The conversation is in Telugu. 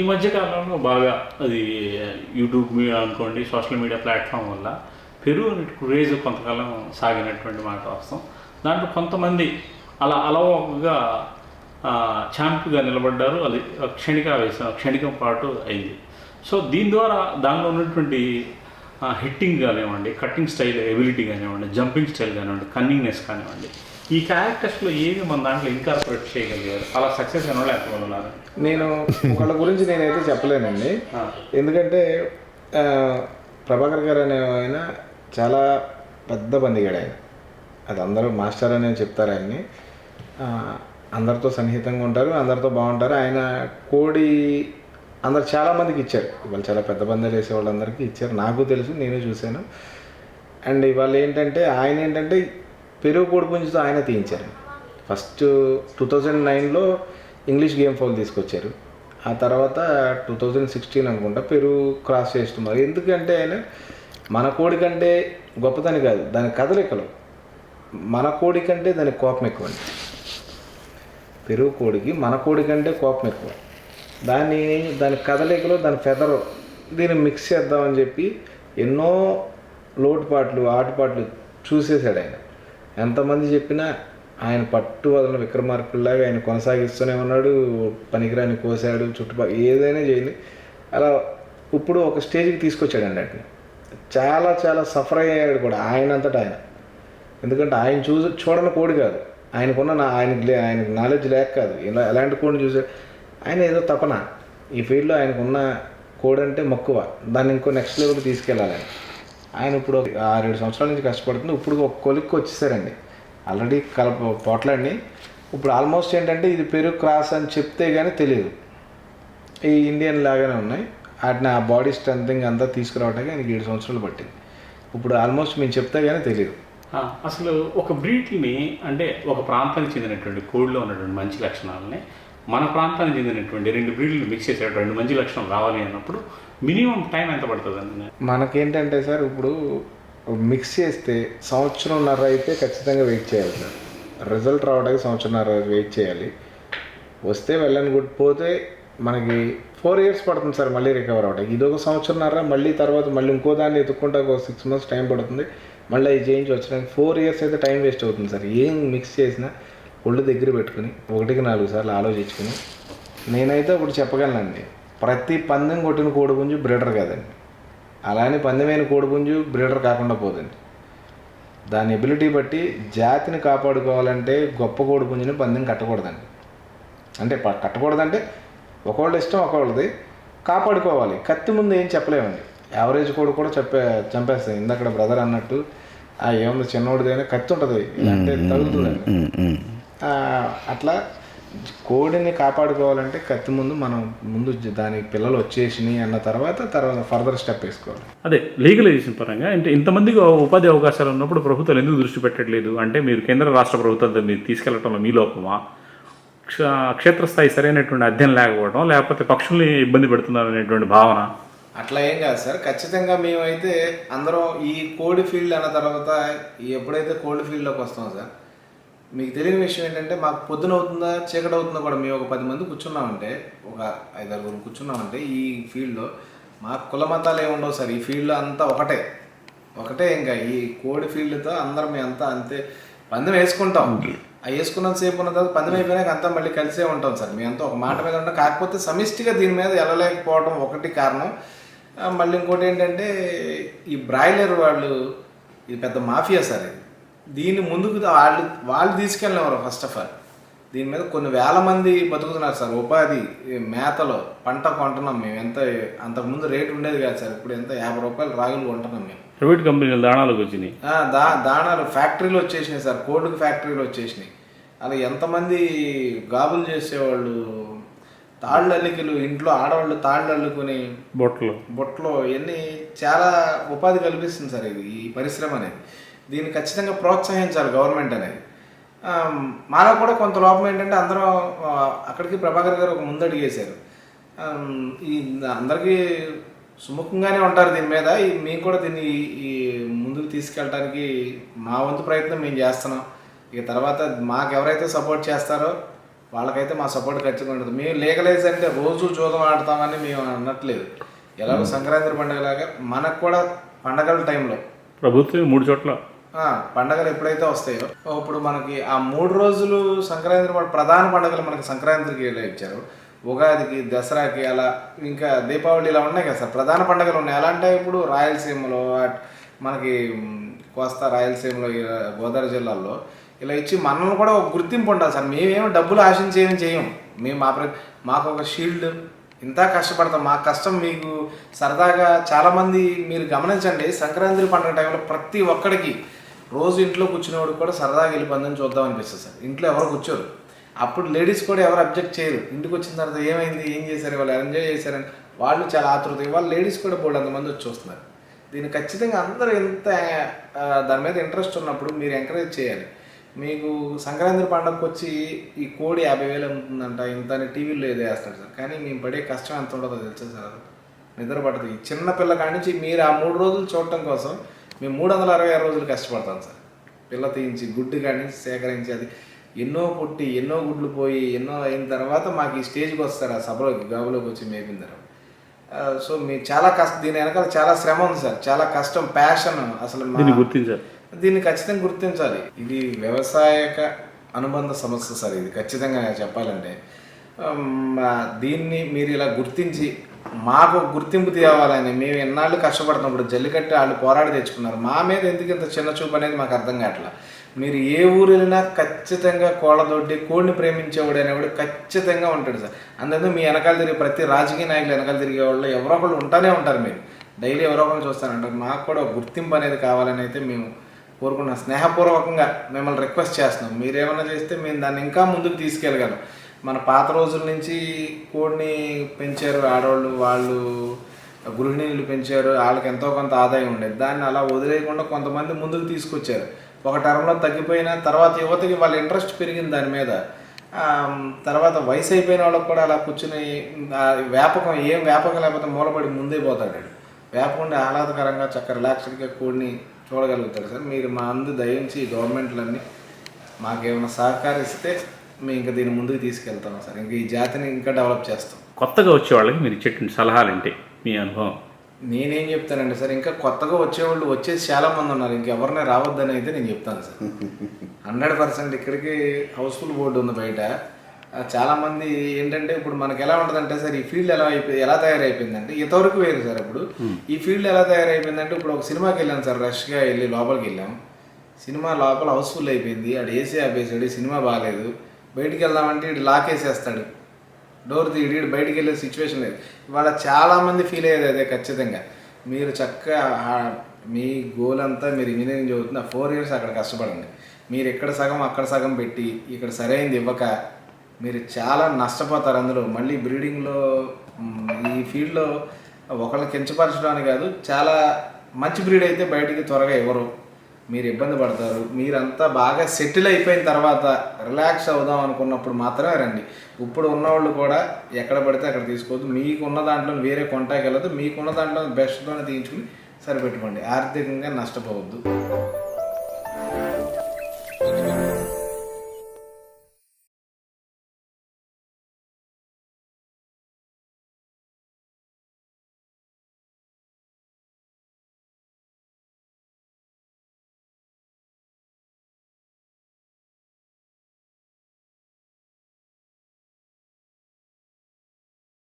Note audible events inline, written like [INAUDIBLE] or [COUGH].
ఈ మధ్య కాలంలో బాగా అది యూట్యూబ్ మీడియా అనుకోండి సోషల్ మీడియా ప్లాట్ఫామ్ వల్ల పెరుగు క్రేజ్ కొంతకాలం సాగినటువంటి మాట వాస్తవం దాంట్లో కొంతమంది అలా అలవోకగా ఛాంప్గా నిలబడ్డారు. అది క్షణిక వేసిన క్షణికం పాటు అయింది. సో దీని ద్వారా దానిలో ఉన్నటువంటి హిట్టింగ్ కానివ్వండి కట్టింగ్ స్టైల్ ఎబిలిటీ కానివ్వండి జంపింగ్ స్టైల్ కానివ్వండి కన్నింగ్నెస్ కానివ్వండి ఈ క్యారెక్టర్స్లో ఏవి మన దాంట్లో ఇన్కార్పొరేట్ చేయగలిగారు? అలా సక్సెస్ అయిన వాళ్ళు ఎంతమంది ఉన్నారు? నేను వాళ్ళ గురించి నేనైతే చెప్పలేనండి. ఎందుకంటే ప్రభాకర్ గారు అనే ఆయన చాలా పెద్ద బందిగాడు ఆయన. అది అందరూ మాస్టర్ అని చెప్తారు ఆయన్ని. అందరితో సన్నిహితంగా ఉంటారు అందరితో బాగుంటారు. ఆయన కోడి అందరు చాలామందికి ఇచ్చారు. ఇవాళ చాలా పెద్ద పందాలు వేసే వాళ్ళందరికీ ఇచ్చారు. నాకు తెలుసు నేను చూశాను. అండ్ ఇవాళ ఏంటంటే ఆయన ఏంటంటే పెరుగు కోడి పుంజుతో ఆయన తీయించారు. ఫస్ట్ టూ థౌజండ్ నైన్లో ఇంగ్లీష్ గేమ్ ఫౌల్ తీసుకొచ్చారు. ఆ తర్వాత టూ థౌజండ్ సిక్స్టీన్ అనుకుంటా పెరుగు క్రాస్ చేస్తున్నారు. ఎందుకంటే ఆయన మన కోడి కంటే గొప్పదని కాదు దాని కదలికలు. మన కోడి కంటే దాని కోపం ఎక్కువ అండి పెరుగు కోడికి మన కోడి కంటే కోపం ఎక్కువ. దాన్ని దాని కదలికలు దాని ఫెదరు దీన్ని మిక్స్ చేద్దామని చెప్పి ఎన్నో లోటుపాట్లు ఆటుపాట్లు చూసేశాడు ఆయన. ఎంతమంది చెప్పినా ఆయన పట్టు వదలని విక్రమార్కుల్లాగా ఆయన కొనసాగిస్తూనే ఉన్నాడు పనికిరాని కోసాడు చుట్టుపక్కల ఏదైనా చేయాలి అలా ఇప్పుడు ఒక స్టేజ్కి తీసుకొచ్చాడండి అట్ని చాలా చాలా సఫర్ అయ్యాడు కూడా ఆయన అంతటా ఆయన. ఎందుకంటే ఆయన చూసి చూడని కోడి కాదు. ఆయనకున్న నా ఆయనకి లే ఆయనకి నాలెడ్జ్ లేక కాదు. ఇలా ఎలాంటి కోడిని చూసే ఆయన ఏదో తపన. ఈ ఫీల్డ్లో ఆయనకున్న కోడి అంటే మక్కువ. దాన్ని ఇంకో నెక్స్ట్ లెవెల్ తీసుకెళ్ళాలని. ఆయన ఇప్పుడు ఆరేడు సంవత్సరాల నుంచి కష్టపడుతుంది ఇప్పుడు ఒక కొలిక్కి వచ్చేసారండి. ఆల్రెడీ కలప పోట్లాడిని ఇప్పుడు ఆల్మోస్ట్ ఏంటంటే ఇది పెరుగు క్రాస్ అని చెప్తే కానీ తెలియదు ఈ ఇండియన్ లాగానే ఉన్నాయి. వాటిని ఆ బాడీ స్ట్రెంథింగ్ అంతా తీసుకురావడానికి ఆయనకి ఏడు సంవత్సరాలు పట్టింది. ఇప్పుడు ఆల్మోస్ట్ మేము చెప్తే కానీ తెలియదు అసలు ఒక బ్రీడ్ని అంటే ఒక ప్రాంతానికి చెందినటువంటి కోడిలో ఉన్నటువంటి మంచి లక్షణాలని మన ప్రాంతానికి చెందినటువంటి రెండు బ్రీడ్లు మిక్స్ చేసేట రెండు మంచి లక్షణాలు రావాలి అన్నప్పుడు మినిమం టైం ఎంత పడుతుందండి? మనకేంటంటే సార్ ఇప్పుడు మిక్స్ చేస్తే సంవత్సరంన్నర అయితే ఖచ్చితంగా వెయిట్ చేయాలి సార్. రిజల్ట్ రావడానికి సంవత్సరంన్నర వెయిట్ చేయాలి. వస్తే వెళ్ళని గుడ్ పోతే మనకి ఫోర్ ఇయర్స్ పడుతుంది సార్ మళ్ళీ రికవర్ అవడానికి ఇది ఒక సంవత్సరంన్నర మళ్ళీ తర్వాత మళ్ళీ ఇంకో దాన్ని ఎత్తుక్కుంటా ఒక సిక్స్ మంత్స్ టైం పడుతుంది. మళ్ళీ ఈ చేంజ్ వచ్చడానికి ఫోర్ ఇయర్స్ అయితే టైం వేస్ట్ అవుతుంది సార్. ఏం మిక్స్ చేసినా ఒళ్ళు దగ్గర పెట్టుకుని ఒకటికి నాలుగు సార్లు ఆలోచించుకుని నేనైతే ఇప్పుడు చెప్పగలనండి. ప్రతి పందెం కొట్టిన కోడిపుంజు బ్రీడర్ కాదండి. అలానే పందెమైన కోడిపుంజు బ్రీడర్ కాకుండా పోదండి. దాని ఎబిలిటీ బట్టి జాతిని కాపాడుకోవాలంటే గొప్ప కోడిపుంజుని పందెం కట్టకూడదండి. అంటే కట్టకూడదంటే ఒకళ్ళ ఇష్టం ఒకళ్ళది. కాపాడుకోవాలి. కత్తి ముందు ఏం చెప్పలేమండి. యావరేజ్ కోడి కూడా చెప్పే చంపేస్తాయి. ఇందాక బ్రదర్ అన్నట్టు ఆ ఏముంది చిన్నోడిదైనా కత్తి ఉంటుంది. అంటే తగులుతుందండి. అట్లా కోడిని కాపాడుకోవాలంటే కత్తి ముందు మనం ముందు దానికి పిల్లలు వచ్చేసినాయి అన్న తర్వాత తర్వాత ఫర్దర్ స్టెప్ వేసుకోవాలి. అదే లీగలైజేషన్ పరంగా అంటే ఇంతమందికి ఉపాధి అవకాశాలు ఉన్నప్పుడు ప్రభుత్వాలు ఎందుకు దృష్టి పెట్టట్లేదు? అంటే మీరు కేంద్ర రాష్ట్ర ప్రభుత్వాలతో మీరు తీసుకెళ్ళటంలో మీ లోపమా? క్ష- క్షేత్రస్థాయి సరైనటువంటి అధ్యయనం లేకపోవడం లేకపోతే పక్షుల్ని ఇబ్బంది పెడుతున్నారు అనేటువంటి భావన? అట్లా ఏం కాదు సార్. ఖచ్చితంగా మేమైతే అందరం ఈ కోడి ఫీల్డ్ అన్న తర్వాత ఎప్పుడైతే కోడి ఫీల్డ్లోకి వస్తాం సార్ మీకు తెలియని విషయం ఏంటంటే మాకు పొద్దున అవుతుందా చీకటి అవుతుందా కూడా మేము ఒక పది మంది కూర్చున్నామంటే ఒక ఐదారుగురు కూర్చున్నామంటే ఈ ఫీల్డ్లో మా కుల మతాలు ఏమి ఉండవు సార్. ఈ ఫీల్డ్లో అంతా ఒకటే. ఒకటే ఇంకా. ఈ కోడి ఫీల్డ్తో అందరం అంతా అంతే పందెం వేసుకుంటాం. ఆ వేసుకున్నంత సేపు ఉన్న తర్వాత పందెం అయిపోయినాక అంతా మళ్ళీ కలిసే ఉంటాం సార్. మేమంతా ఒక మాట మీద ఉంటాం. కాకపోతే సమిష్టిగా దీని మీద వెళ్ళలేకపోవడం ఒకటి కారణం. మళ్ళీ ఇంకోటి ఏంటంటే ఈ బ్రాయిలర్ వాళ్ళు ఇది పెద్ద మాఫియా సార్ ఇది. దీన్ని ముందుకు వాళ్ళు వాళ్ళు తీసుకెళ్ళినవారు ఫస్ట్ ఆఫ్ ఆల్ దీని మీద కొన్ని వేల మంది బతుకుతున్నారు సార్. ఉపాధి మేతలో పంట కొంటున్నాం మేము. ఎంత అంతకుముందు రేటు ఉండేది కాదు సార్. ఇప్పుడు ఎంత? యాభై రూపాయలు రాగులు కొంటున్నాం మేము. ప్రైవేట్ కంపెనీలు దాణాలకు వచ్చినాయి. దా దాణాలు ఫ్యాక్టరీలు వచ్చేసినాయి సార్. కోడికి ఫ్యాక్టరీలు వచ్చేసినాయి. అలా ఎంతమంది గాబులు చేసేవాళ్ళు తాళ్ళు అల్లికలు ఇంట్లో ఆడవాళ్ళు తాళ్ళు అల్లుకుని బొట్టలు బొట్లో ఇవన్నీ చాలా ఉపాధి కల్పిస్తుంది సార్ ఇది ఈ పరిశ్రమ అనేది. దీన్ని ఖచ్చితంగా ప్రోత్సహించాలి గవర్నమెంట్ అనేది. మాలో కూడా కొంత లోపం ఏంటంటే అందరం అక్కడికి ప్రభాకర్ గారు ఒక ముందడుగు వేశారు ఆ, ఈ అందరికీ సుముఖంగానే ఉంటారు దీని మీద మేము కూడా దీన్ని ఈ- ఈ ముందుకు తీసుకెళ్ళడానికి మా వంతు ప్రయత్నం మేము చేస్తున్నాం. ఇక తర్వాత మాకు ఎవరైతే సపోర్ట్ చేస్తారో వాళ్ళకైతే మా సపోర్ట్ ఖచ్చితంగా ఉంటుంది. మేము లీగలైజ్ అంటే రోజు జూదం ఆడతామని మేము అనట్లేదు. ఎలాగో సంక్రాంతి పండుగలాగా మనకు కూడా పండగల టైంలో ప్రభుత్వం మూడు చోట్ల. పండగలు ఎప్పుడైతే వస్తాయో ఇప్పుడు మనకి ఆ మూడు రోజులు సంక్రాంతి ప్రధాన పండుగలు మనకి సంక్రాంతికి ఇచ్చారు? ఉగాదికి దసరాకి అలా ఇంకా దీపావళి ఇలా ఉన్నాయి కదా సార్? ప్రధాన పండుగలు ఉన్నాయి. ఎలా అంటే ఇప్పుడు రాయలసీమలో మనకి కోస్తా రాయలసీమలో గోదావరి జిల్లాల్లో ఇలా ఇచ్చి మనల్ని కూడా ఒక గుర్తింపు ఉండాలి సార్. మేమేమో డబ్బులు ఆశించేమి చేయం. మేము మా ప్ర మాకు ఒక షీల్డ్ ఇంత కష్టపడతాం. మా కష్టం మీకు సరదాగా చాలామంది మీరు గమనించండి. సంక్రాంతి పండుగ టైంలో ప్రతి ఒక్కడికి రోజు ఇంట్లో కూర్చునేవాడు కూడా సరదాగా వెళ్ళి పందని చూద్దాం అనిపిస్తుంది సార్. ఇంట్లో ఎవరు కూర్చోరు. అప్పుడు లేడీస్ కూడా ఎవరు అబ్జెక్ట్ చేయరు. ఇంటికి వచ్చిన తర్వాత ఏమైంది? ఏం చేశారు? వాళ్ళు ఎంజాయ్ చేశారని వాళ్ళు చాలా ఆతృత ఇవాళ లేడీస్ కూడా బోర్డు అంతమంది వచ్చి చూస్తున్నారు. దీన్ని ఖచ్చితంగా అందరూ ఎంత దాని మీద ఇంట్రెస్ట్ ఉన్నప్పుడు మీరు ఎంకరేజ్ చేయాలి. మీకు సంక్రాంతి పండగకి వచ్చి ఈ కోడి యాభై వేలు అమ్ముతుందంట ఇంత అని టీవీలో ఏదో వేస్తాడు సార్. కానీ మేము పడే కష్టం ఎంత ఉండదో తెలుసా సార్? నిద్ర పడదు ఈ చిన్న పిల్ల కాడి నుంచి మీరు ఆ మూడు రోజులు చూడటం కోసం మేము మూడు వందల అరవై ఆరు రోజులు కష్టపడతాం సార్. పిల్ల తీయించి గుడ్డు కానీ సేకరించి అది ఎన్నో పుట్టి ఎన్నో గుడ్లు పోయి ఎన్నో అయిన తర్వాత మాకు ఈ స్టేజ్కి వస్తారు ఆ సభలోకి గాబులోకి వచ్చి మేపిన తర్వాత. సో మీరు చాలా కష్టం దీని వెనకాల చాలా శ్రమ ఉంది సార్. చాలా కష్టం ప్యాషన్ అసలు గుర్తించారు దీన్ని ఖచ్చితంగా గుర్తించాలి. ఇది వ్యవసాయక అనుబంధ సమస్య సార్ ఇది. ఖచ్చితంగా చెప్పాలంటే. దీన్ని మీరు ఇలా గుర్తించి మాకు గుర్తింపు తేవాలని మేము ఎన్నాళ్ళు కష్టపడుతున్నప్పుడు జల్లికట్టు వాళ్ళు పోరాడి తెచ్చుకున్నారు. మా మీద ఎందుకు ఇంత చిన్న చూపు అనేది మాకు అర్థం కావట్లా. మీరు ఏ ఊరు వెళ్ళినా ఖచ్చితంగా కోళ్ళతోటి కోడిని ప్రేమించేవాడు అనేవాడు ఖచ్చితంగా ఉంటాడు సార్. అందుకే మీ వెనకాల తిరిగి ప్రతి రాజకీయ నాయకులు వెనకాల తిరిగే వాళ్ళు ఎవరో ఒకళ్ళు ఉంటానే ఉంటారు మీరు. డైలీ ఎవరో ఒకళ్ళు చూస్తారంటారు మాకు కూడా ఒక గుర్తింపు అనేది కావాలని అయితే మేము కోరుకున్నాం స్నేహపూర్వకంగా మిమ్మల్ని రిక్వెస్ట్ చేస్తున్నాం. మీరేమైనా చేస్తే మేము దాన్ని ఇంకా ముందుకు తీసుకెళ్ళగలం. మన పాత రోజుల నుంచి కోడిని పెంచారు ఆడవాళ్ళు వాళ్ళు గృహిణీలు పెంచారు వాళ్ళకి ఎంతో కొంత ఆదాయం ఉండేది. దాన్ని అలా వదిలేయకుండా కొంతమంది ముందుకు తీసుకొచ్చారు. ఒక టర్మ్లో తగ్గిపోయిన తర్వాత యువతకి వాళ్ళ ఇంట్రెస్ట్ పెరిగింది దాని మీద తర్వాత వయసు అయిపోయిన వాళ్ళకి కూడా అలా కూర్చుని వ్యాపకం ఏం వ్యాపకం లేకపోతే మూలపడి ముందే పోతాడు వాడు. వ్యాపకుండా ఆహ్లాదకరంగా చక్క రిలాక్స్డ్గా కోడిని చూడగలుగుతాడు సార్. మీరు మా అందు దయించి గవర్నమెంట్లన్నీ మాకేమైనా సహకరిస్తే మేము ఇంకా దీన్ని ముందుకు తీసుకెళ్తాం సార్. ఇంకా ఈ జాతిని ఇంకా డెవలప్ చేస్తాం. కొత్తగా వచ్చే వాళ్ళకి మీరు ఇచ్చేటువంటి సలహాలు ఏంటి మీ అనుభవం. నేనేం చెప్తానండి సార్ ఇంకా కొత్తగా వచ్చేవాళ్ళు వచ్చేసి చాలా మంది ఉన్నారు. ఇంకెవరిని రావద్దని అయితే నేను చెప్తాను సార్. [LAUGHS] హండ్రెడ్ పర్సెంట్ ఇక్కడికి హౌస్ఫుల్ బోర్డు ఉంది బయట. ఆ, చాలా మంది ఏంటంటే ఇప్పుడు మనకి ఎలా ఉంటుందంటే సార్ ఈ ఫీల్డ్ ఎలా అయిపోయి ఎలా తయారైపోయిందంటే ఇంతవరకు వేరు సార్ ఇప్పుడు. ఈ ఫీల్డ్ ఎలా తయారైపోయిందంటే ఇప్పుడు ఒక సినిమాకి వెళ్ళాం సార్ రష్గా వెళ్ళి లోపలికి వెళ్ళాం. సినిమా లోపల హౌస్ఫుల్ అయిపోయింది ఆడు ఏసీ ఆపేసాడు సినిమా బాగాలేదు బయటికి వెళ్దామంటే ఇటు లాక్ వేసేస్తాడు డోర్ తీయడు ఈడు బయటికి వెళ్ళే సిచ్యువేషన్ లేదు. ఇవాళ చాలామంది ఫీల్ అయ్యేది అదే ఖచ్చితంగా. మీరు చక్కగా మీ గోల్ అంతా మీరు ఇంజనీరింగ్ చదువుతుంది ఆ ఫోర్ ఇయర్స్ అక్కడ కష్టపడండి. మీరు ఇక్కడ సగం అక్కడ సగం పెట్టి ఇక్కడ సరైనది ఇవ్వక మీరు చాలా నష్టపోతారు అందులో. మళ్ళీ బ్రీడింగ్లో ఈ ఫీల్డ్లో ఒకళ్ళు కించపరచడానికి కాదు చాలా మంచి బ్రీడ్ అయితే బయటికి త్వరగా ఇవ్వరు. మీరు ఇబ్బంది పడతారు. మీరంతా బాగా సెటిల్ అయిపోయిన తర్వాత రిలాక్స్ అవుదాం అనుకున్నప్పుడు మాత్రమే రండి. ఇప్పుడు ఉన్నవాళ్ళు కూడా ఎక్కడ పడితే అక్కడ తీసుకోవద్దు. మీకున్న దాంట్లో వేరే కొంటాకి వెళ్ళదు మీకున్న దాంట్లో బెస్ట్తోనే తీయించుకుని సరిపెట్టుకోండి. ఆర్థికంగా నష్టపోవద్దు.